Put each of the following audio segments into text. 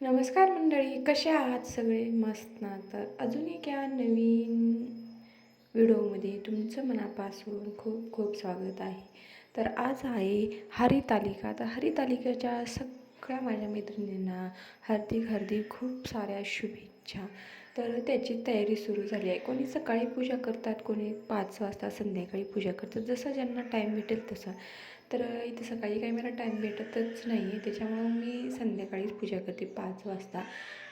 नमस्कार मंडळी कसे आहात सगळे? मस्त ना. तर अजून एका नवीन व्हिडिओमध्ये तुमचं मनापासून खूप खूप स्वागत आहे. तर आज आहे हरितालिका. तर हरितालिकेच्या सगळ्या माझ्या मैत्रिणींना हार्दिक हार्दिक खूप साऱ्या शुभेच्छा. तर त्याची तयारी सुरू झाली आहे. कोणी सकाळी पूजा करतात कोणी पाच वाजता संध्याकाळी पूजा करतात. जसं ज्यांना टाईम भेटेल तसं. तर इथे सकाळी काही मला टाईम भेटतच नाही आहे त्याच्यामुळं मी संध्याकाळीच पूजा करते पाच वाजता.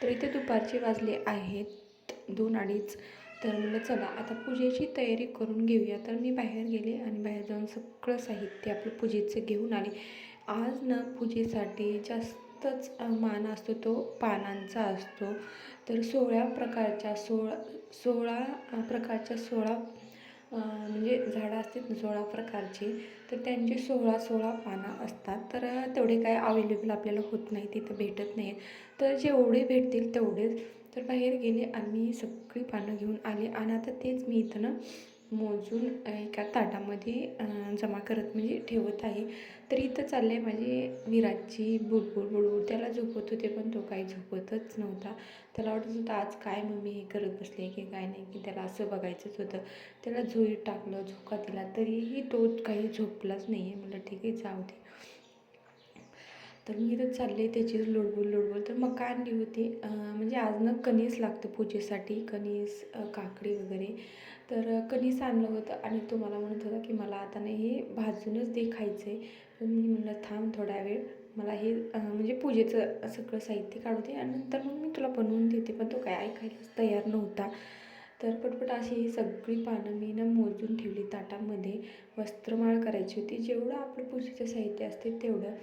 तर इथे दुपारचे वाजले आहेत दोन अडीच. तर म्हणलं चला आता पूजेची तयारी करून घेऊया. तर मी बाहेर गेले आणि बाहेर जाऊन सगळं साहित्य आपलं पूजेचं घेऊन आले. आज ना पूजेसाठी जास्तच मान असतो तो पानांचा असतो. तर सोळा प्रकारच्या सोळा सोळा प्रकारच्या सोळा म्हणजे झाडं असतात सोळा प्रकारची तर त्यांची सोळा सोळा पानं असतात. तर तेवढे काय अवेलेबल आपल्याला होत नाही तिथं भेटत नाही. तर जेवढे भेटतील तेवढेच. तर बाहेर गेले आणि सगळी पानं घेऊन आले. आणि आता तेच मी इथं ना मोजून एका ताटामध्ये जमा करत म्हणजे ठेवत आहे. तर इथं चाललं आहे माझी विराटची बुडबुड बुडबुड. त्याला झोपत होते पण तो काही झोपतच नव्हता. त्याला वाटत होतं आज काय मम्मी हे करत बसले की काय नाही की त्याला असं बघायचंच होतं. त्याला झोई टाकलं झोका दिला. तरीही तो काही झोपलाच नाही आहे म्हटलं ठीक आहे जाऊ दे. तर मी इथं चालले त्याची लोडबोल लोडबोल तर मका आणली होती म्हणजे आज ना कणीस लागतं पूजेसाठी. कणीस काकडी वगैरे. तर कणीस आणलं होतं आणि तो मला म्हणत होता की मला आता नाही हे भाजूनच दे खायचं आहे पण मी म्हणलं थांब थोडा वेळ. मला हे म्हणजे पूजेचं सगळं साहित्य काढू दे आणि नंतर मग मी तुला बनवून देते. पण तो काय ऐकायलाच तयार नव्हता. तर पटपट अशी ही सगळी पानं मी ना मोजून ठेवली. ताटामध्ये वस्त्रमाळ करायची होती. जेवढं आपलं पूजेचं साहित्य असते तेवढं.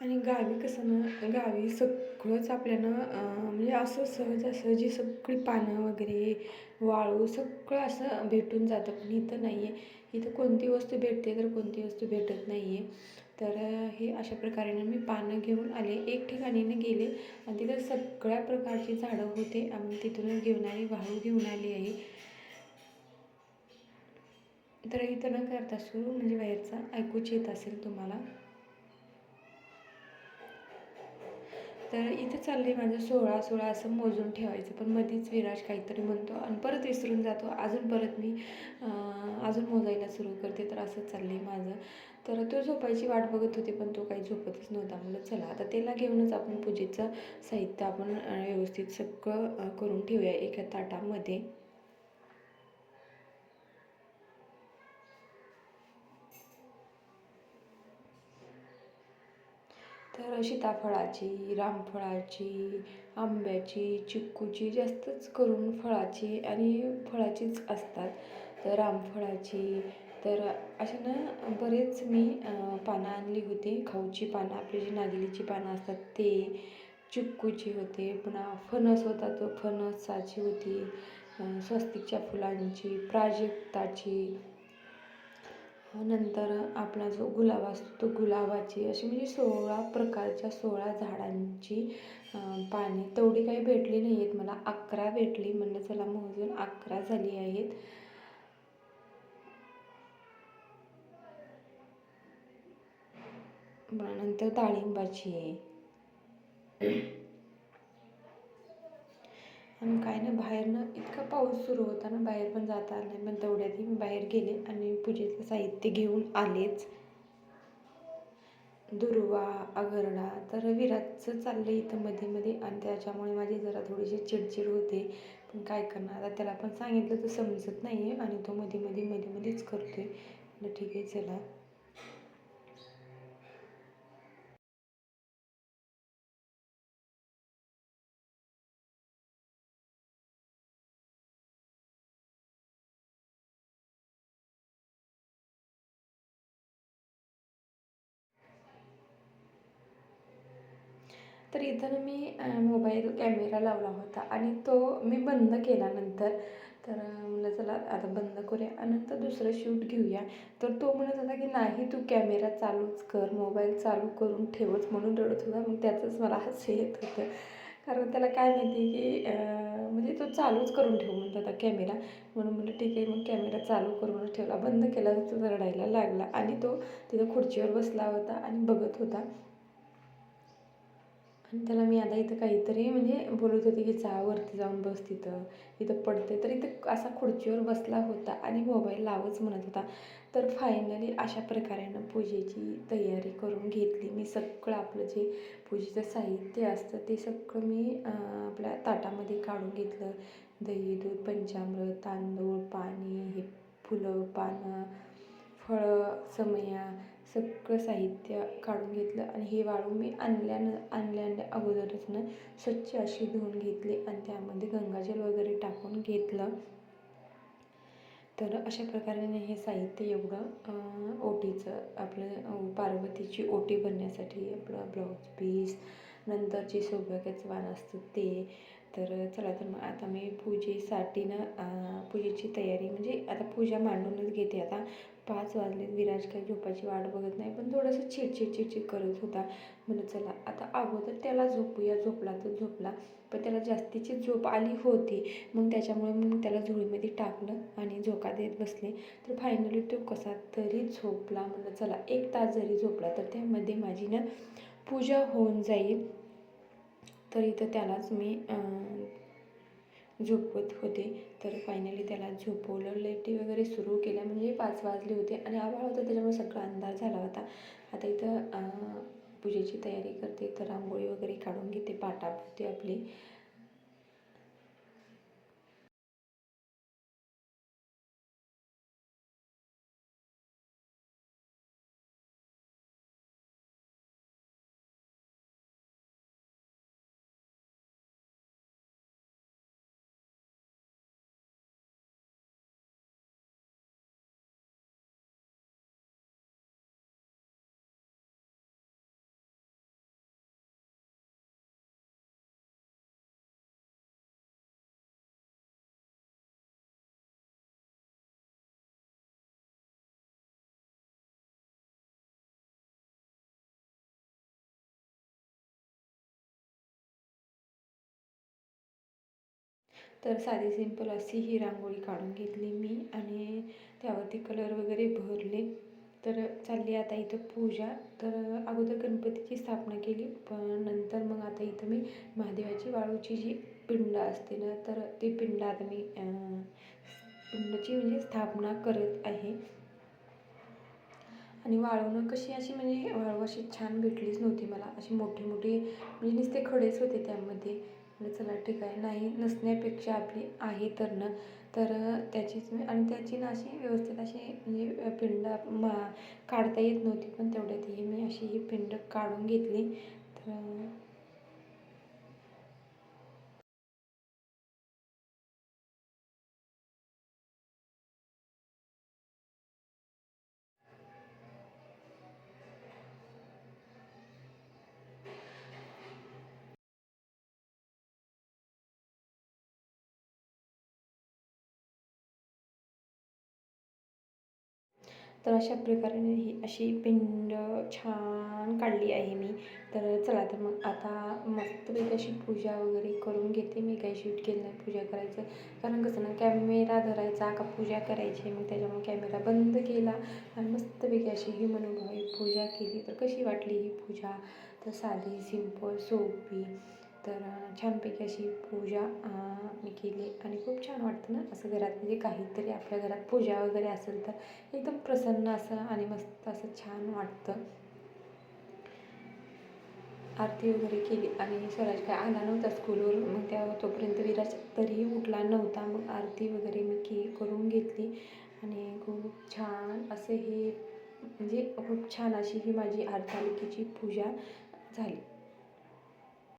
आणि गावी कसं ना गावी सगळंच आपल्यानं म्हणजे असं सहजासहजी सगळी पानं वगैरे वाळू सगळं असं भेटून जातं. पण इथं नाही आहे इथं कोणती वस्तू भेटते तर कोणती वस्तू भेटत नाही आहे तर हे अशा प्रकारे मी पानं घेऊन आले. एक ठिकाणी गेले. आणि तिथं सगळ्या प्रकारची झाडं होते. आम्ही तिथूनच घेऊन आली वाळू घेऊन आली आहे. तर इथं न करता सुरू म्हणजे बाहेरचा ऐकूच येत असेल तुम्हाला. तर इथे चालले माझं सोळा सोळा असं मोजून ठेवायचं. पण मध्येच विराज काहीतरी म्हणतो आणि परत विसरून जातो. अजून परत मी अजून मोजायला सुरू करते. तर असं चाललं माझं. तर तो झोपायची वाट बघत होते पण तो काही झोपतच नव्हता. म्हणलं चला आता त्याला घेऊनच आपण पूजेचं साहित्य आपण व्यवस्थित सगळं करून ठेवूया एका ताटामध्ये तर सीताफळाची रामफळाची आंब्याची चिक्कूची जास्तच करून फळाची आणि फळाचीच असतात. तर रामफळाची तर अशा ना बरेच मी पानं आणली होती. खाऊची पानं आपली जी नागिलीची पानं असतात ते चिक्कूची होते. पुन्हा फणस होता तो फणसाची होती. स्वस्तिकच्या फुलांची प्राजक्ताची नंतर आपला जो गुलाब असतो तो गुलाबाची अशी म्हणजे सोळा प्रकारच्या सोळा झाडांची पाने. तेवढी काही भेटली नाही आहेत मला. अकरा भेटली. म्हणजे चला मोजून अकरा झाली आहेत. नंतर डाळिंबाची आहे. आणि काय ना बाहेरनं इतका पाऊस सुरू होता ना बाहेर पण जाता आलं नाही. पण तेवढ्यातही मी बाहेर गेले आणि पूजेचं साहित्य घेऊन आलेच. दुर्वा अगरडा तर विराटचं चाललं इथं मध्ये मध्ये आणि त्याच्यामुळे माझी जरा थोडीशी चिडचिड होते. पण काय करणार? आता त्याला पण सांगितलं तर समजत नाही आहे आणि तो मध्ये मध्ये मध्ये मध्येच करतो आहे ठीक आहे चला. तर इथं मी मोबाईल कॅमेरा लावला होता आणि तो मी बंद केला नंतर तर म्हणलं चला आता बंद करूया आणि नंतर दुसरं शूट घेऊया. तर तो म्हणत होता की नाही तू कॅमेरा चालूच कर मोबाईल चालू करून ठेवच म्हणून रडत होता. मग त्याचंच मला हसू येत होतं. कारण त्याला काय माहिती की म्हणजे तो चालूच करून ठेव म्हणत होता कॅमेरा. म्हणून म्हणलं ठीक आहे मग कॅमेरा चालू करूनच ठेवला. बंद केला तर तो रडायला लागला आणि तो तिथं खुर्चीवर बसला होता आणि बघत होता. आणि त्याला मी आता इथं काहीतरी म्हणजे बोलत होते की जा वरती जाऊन बस तिथं. इथं पडते तर इथं असा खुर्चीवर बसला होता आणि मोबाईल लावच म्हणत होता. तर फायनली अशा प्रकारेनं पूजेची तयारी करून घेतली. मी सगळं आपलं जे पूजेचं साहित्य असतं ते सगळं मी आपल्या ताटामध्ये काढून घेतलं. दही दूध पंचामृत तांदूळ पाणी हे फुलं पानं फळं समया सगळं साहित्य काढून घेतलं आणि हे वाळू मी आणल्यानं आणल्या अगोदरच ना स्वच्छ अशी धुवून घेतली आणि त्यामध्ये गंगाजल वगैरे टाकून घेतलं. तर अशा प्रकारे हे साहित्य एवढं ओटीचं आपलं पार्वतीची ओटी बनण्यासाठी आपलं ब्लाऊज पीस नंतर जे सौभाग्याचं वाण असतं ते. तर चला तर मग आता मी पूजेसाठी ना पूजेची तयारी म्हणजे आता पूजा मांडूनच घेते. आता पाच वाजले विराज काही झोपाची वाट बघत नाही पण थोडंसं चिडचिड चिडचिड करत होता. म्हणून चला आता अगोदर त्याला झोपूया झोपला तर झोपला पण त्याला जास्तीची झोप आली होती. मग त्याच्यामुळे मग त्याला झोळीमध्ये टाकलं आणि झोका देत बसले. तर फायनली तो कसा तरी झोपला. म्हणलं चला एक तास जरी झोपला तर त्यामध्ये माझी ना पूजा होऊन जाईल. तर इथं त्यालाच मी झोपवत होते. तर फायनली त्याला झोपवलं. लेटी वगैरे सुरू केल्या म्हणजे पाच वाजले होते आणि आभाळ होतं. त्याच्यामुळे सगळा अंदाज झाला होता. आता इथं पूजेची तयारी करते. तर रांगोळी वगैरे काढून घेते. पाटाभोवती आपली. तर साधी सिंपल अशी ही रांगोळी काढून घेतली मी आणि त्यावरती कलर वगैरे भरले. तर चालली आता इथं पूजा. तर अगोदर गणपतीची स्थापना केली पण नंतर मग आता इथं मी महादेवाची वाळूची जी पिंड असते ना तर ती पिंड आता मी पिंडची म्हणजे स्थापना करत आहे. आणि वाळवणं कशी अशी म्हणजे वाळू अशी छान भेटलीच नव्हती मला. अशी मोठी मोठी म्हणजे नुसते खडेच होते त्यामध्ये. म्हणजे चला ठीक आहे नाही नसण्यापेक्षा आपली आहे तर ना. तर त्याचीच मी आणि त्याची ना अशी व्यवस्थित अशी म्हणजे पिंड मा काढता येत नव्हती पण तेवढ्यात ही मी अशी ही पिंड काढून घेतली. तर तर अशा प्रकारे ही अशी पिंड छान काढली आहे मी. तर चला तर मग आता मस्तपैकी अशी पूजा वगैरे करून घेते. मी काही शूट केलं नाही पूजा करायचं. कारण कसं ना कॅमेरा धरायचा का पूजा करायची मग त्याच्यामुळे कॅमेरा बंद केला. आणि मस्तपैकी अशी ही मनोभावी पूजा केली. तर कशी वाटली ही पूजा? तर साधी सिंपल सोपी. तर छानपैकी अशी पूजा मी केली आणि खूप छान वाटतं ना असं घरात म्हणजे काहीतरी आपल्या घरात पूजा वगैरे असेल तर एकदम प्रसन्न असं आणि मस्त असं छान वाटतं. आरती वगैरे केली आणि स्वराज काय आला नव्हता स्कूलवरून मग त्या तोपर्यंत विराज तरीही उठला नव्हता. मग आरती वगैरे मी की करून घेतली आणि खूप छान असे हे म्हणजे खूप छान अशी ही माझी आरतालिकेची पूजा झाली.